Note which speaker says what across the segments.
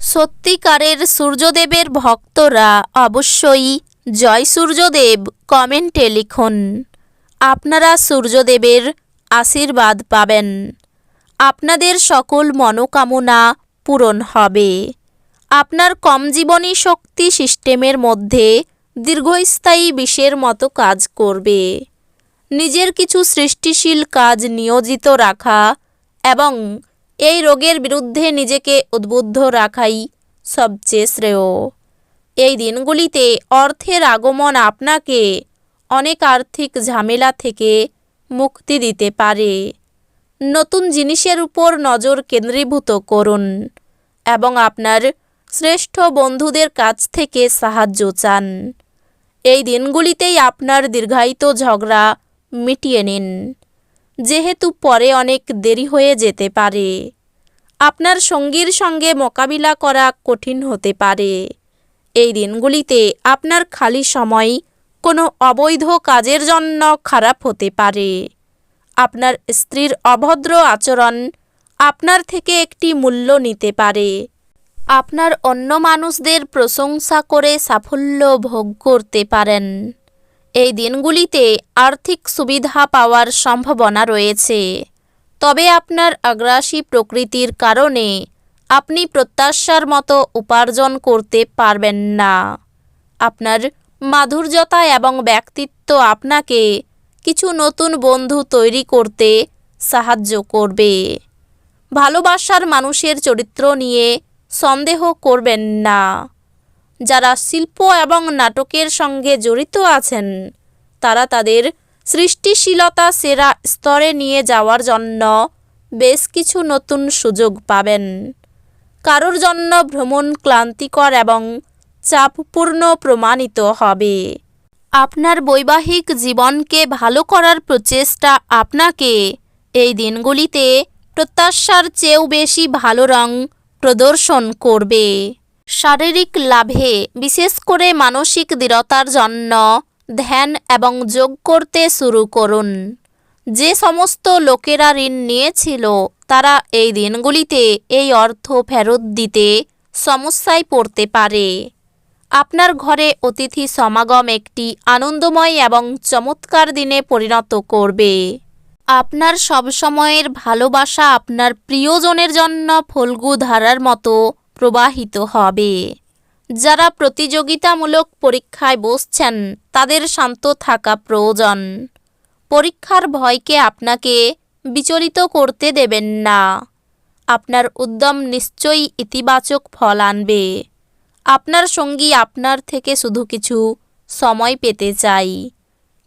Speaker 1: সত্যিকারের সূর্যদেবের ভক্তরা অবশ্যই জয় সূর্যদেব কমেন্টে লিখুন। আপনারা সূর্যদেবের আশীর্বাদ পাবেন। আপনাদের সকল মনোকামনা পূরণ হবে। আপনার কম জীবনী শক্তি সিস্টেমের মধ্যে দীর্ঘস্থায়ী বিষের মতো কাজ করবে। নিজের কিছু সৃষ্টিশীল কাজ নিয়োজিত রাখা এবং এই রোগের বিরুদ্ধে নিজেকে উদ্বুদ্ধ রাখাই সবচেয়ে শ্রেয়। এই দিনগুলিতে অর্থের আগমন আপনাকে অনেক আর্থিক ঝামেলা থেকে মুক্তি দিতে পারে। নতুন জিনিসের উপর নজর কেন্দ্রীভূত করুন এবং আপনার শ্রেষ্ঠ বন্ধুদের কাছ থেকে সাহায্য চান। এই দিনগুলিতেই আপনার দীর্ঘায়িত ঝগড়া মিটিয়ে নিন। যেহেতু পরে অনেক দেরি হয়ে যেতে পারে। আপনার সঙ্গীর সঙ্গে মোকাবিলা করা কঠিন হতে পারে। এই দিনগুলিতে আপনার খালি সময় কোনো অবৈধ কাজের জন্য খারাপ হতে পারে। আপনার স্ত্রীর অভদ্র আচরণ আপনার থেকে একটি মূল্য নিতে পারে। আপনার অন্য মানুষদের প্রশংসা করে সাফল্য ভোগ করতে পারেন। এই দিনগুলিতে আর্থিক সুবিধা পাওয়ার সম্ভাবনা রয়েছে। তবে আপনার আগ্রাসী প্রকৃতির কারণে আপনি প্রত্যাশার মতো উপার্জন করতে পারবেন না। আপনার মাধুর্যতা এবং ব্যক্তিত্ব আপনাকে কিছু নতুন বন্ধু তৈরি করতে সাহায্য করবে। ভালোবাসার মানুষের চরিত্র নিয়ে সন্দেহ করবেন না। যারা শিল্প এবং নাটকের সঙ্গে জড়িত আছেন, তারা তাদের সৃষ্টিশীলতা সেরা স্তরে নিয়ে যাওয়ার জন্য বেশ কিছু নতুন সুযোগ পাবেন। কারোর জন্য ভ্রমণ ক্লান্তিকর এবং চাপপূর্ণ প্রমাণিত হবে। আপনার বৈবাহিক জীবনকে ভালো করার প্রচেষ্টা আপনাকে এই দিনগুলিতে প্রত্যাশার চেয়েও বেশি ভালো রং প্রদর্শন করবে। শারীরিক লাভে বিশেষ করে মানসিক দৃঢ়তার জন্য ধ্যান এবং যোগ করতে শুরু করুন। যে সমস্ত লোকেরা ঋণ নিয়েছিল, তারা এই দিনগুলিতে এই অর্থ ফেরত দিতে সমস্যায় পড়তে পারে। আপনার ঘরে অতিথি সমাগম একটি আনন্দময় এবং চমৎকার দিনে পরিণত করবে। আপনার সবসময়ের ভালোবাসা আপনার প্রিয়জনের জন্য ফলগু ধারার মতো প্রবাহিত হবে। যারা প্রতিযোগিতামূলক পরীক্ষায় বসছেন, তাদের শান্ত থাকা প্রয়োজন। পরীক্ষার ভয়কে আপনাকে বিচলিত করতে দেবেন না। আপনার উদ্যম নিশ্চয়ই ইতিবাচক ফল আনবে। আপনার সঙ্গী আপনার থেকে শুধু কিছু সময় পেতে চাই।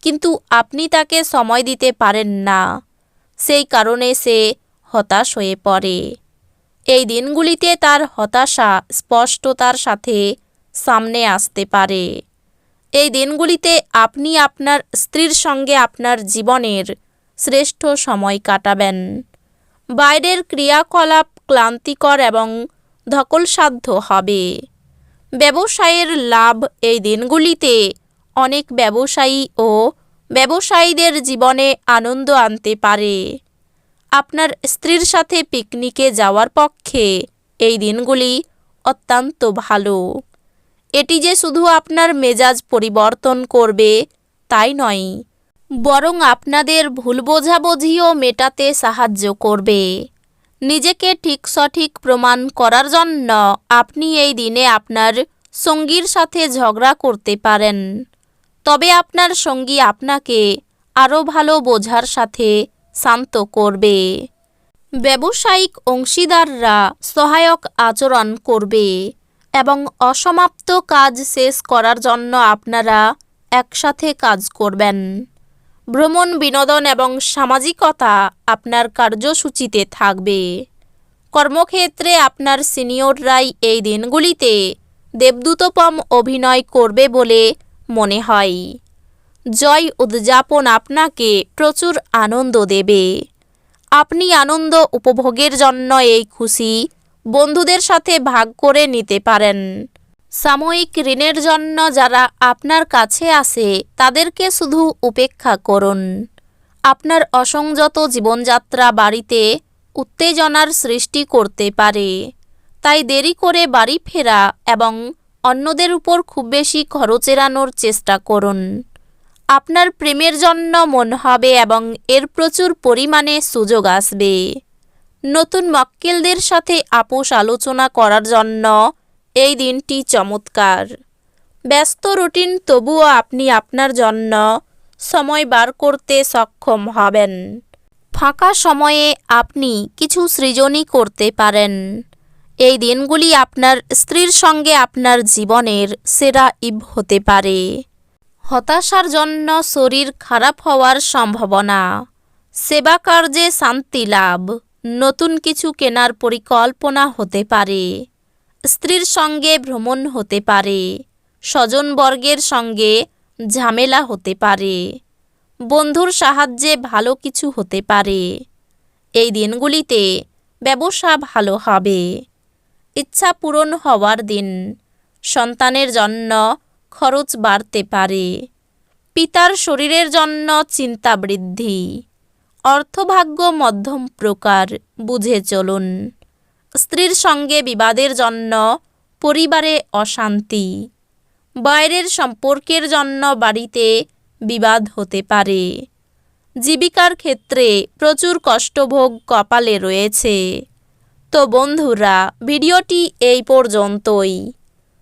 Speaker 1: কিন্তু আপনি তাকে সময় দিতে পারেন না। সেই কারণে সে হতাশ হয়ে পড়ে। এই দিনগুলিতে তার হতাশা স্পষ্টতার সাথে সামনে আসতে পারে। এই দিনগুলিতে আপনি আপনার স্ত্রীর সঙ্গে আপনার জীবনের শ্রেষ্ঠ সময় কাটাবেন। বাইরের ক্রিয়াকলাপ ক্লান্তিকর এবং ধকলসাধ্য হবে। ব্যবসায়ের লাভ এই দিনগুলিতে অনেক ব্যবসায়ী ও ব্যবসায়ীদের জীবনে আনন্দ আনতে পারে। আপনার স্ত্রীর সাথে পিকনিকে যাওয়ার পক্ষে এই দিনগুলি অত্যন্ত ভালো। এটি যে শুধু আপনার মেজাজ পরিবর্তন করবে তাই নয়, বরং আপনাদের ভুল বোঝাবুঝিও মেটাতে সাহায্য করবে। নিজেকে ঠিক সঠিক প্রমাণ করার জন্য আপনি এই দিনে আপনার সঙ্গীর সাথে ঝগড়া করতে পারেন। তবে আপনার সঙ্গী আপনাকে আরও ভালো বোঝার সাথে শান্ত করবে। ব্যবসায়িক অংশীদাররা সহায়ক আচরণ করবে এবং অসমাপ্ত কাজ শেষ করার জন্য আপনারা একসাথে কাজ করবেন। ভ্রমণ বিনোদন এবং সামাজিকতা আপনার কার্যসূচিতে থাকবে। কর্মক্ষেত্রে আপনার সিনিয়ররাই এই দিনগুলিতে দেবদূতপম অভিনয় করবে বলে মনে হয়। জয় উদযাপন আপনাকে প্রচুর আনন্দ দেবে। আপনি আনন্দ উপভোগের জন্য এই খুশি বন্ধুদের সাথে ভাগ করে নিতে পারেন। সাময়িক ঋণের জন্য যারা আপনার কাছে আসে, তাদেরকে শুধু উপেক্ষা করুন। আপনার অসংযত জীবনযাত্রা বাড়িতে উত্তেজনার সৃষ্টি করতে পারে। তাই দেরি করে বাড়ি ফেরা এবং অন্যদের উপর খুব বেশি খরচ এড়ানোর চেষ্টা করুন। আপনার প্রেমের জন্য মন হবে এবং এর প্রচুর পরিমাণে সুযোগ আসবে। নতুন মক্কেলদের সাথে আপোষ আলোচনা করার জন্য এই দিনটি চমৎকার। ব্যস্ত রুটিন তবুও আপনি আপনার জন্য সময় বার করতে সক্ষম হবেন। ফাঁকা সময়ে আপনি কিছু সৃজনই করতে পারেন। এই দিনগুলি আপনার স্ত্রীর সঙ্গে আপনার জীবনের সেরা ইব হতে পারে। হতাশার জন্য শরীর খারাপ হওয়ার সম্ভাবনা। সেবা কার্যে শান্তি লাভ, নতুন কিছু কেনার পরিকল্পনা হতে পারে। স্ত্রীর সঙ্গে ভ্রমণ হতে পারে স্বজনবর্গের সঙ্গে ঝামেলা হতে পারে, বন্ধুর সাহায্যে ভালো কিছু হতে পারে। এই দিনগুলিতে ব্যবসা ভালো হবে। ইচ্ছা পূরণ হওয়ার দিন, সন্তানের জন্য খরচ বাড়তে পারে। পিতার শরীরের জন্য চিন্তা বৃদ্ধি। অর্থভাগ্য মধ্যম প্রকার, বুঝে চলুন। স্ত্রীর সঙ্গে বিবাদের জন্য পরিবারে অশান্তি। বাইরের সম্পর্কের জন্য বাড়িতে বিবাদ হতে পারে। জীবিকার ক্ষেত্রে প্রচুর কষ্টভোগ কপালে রয়েছে। তো বন্ধুরা, ভিডিওটি এই পর্যন্তই।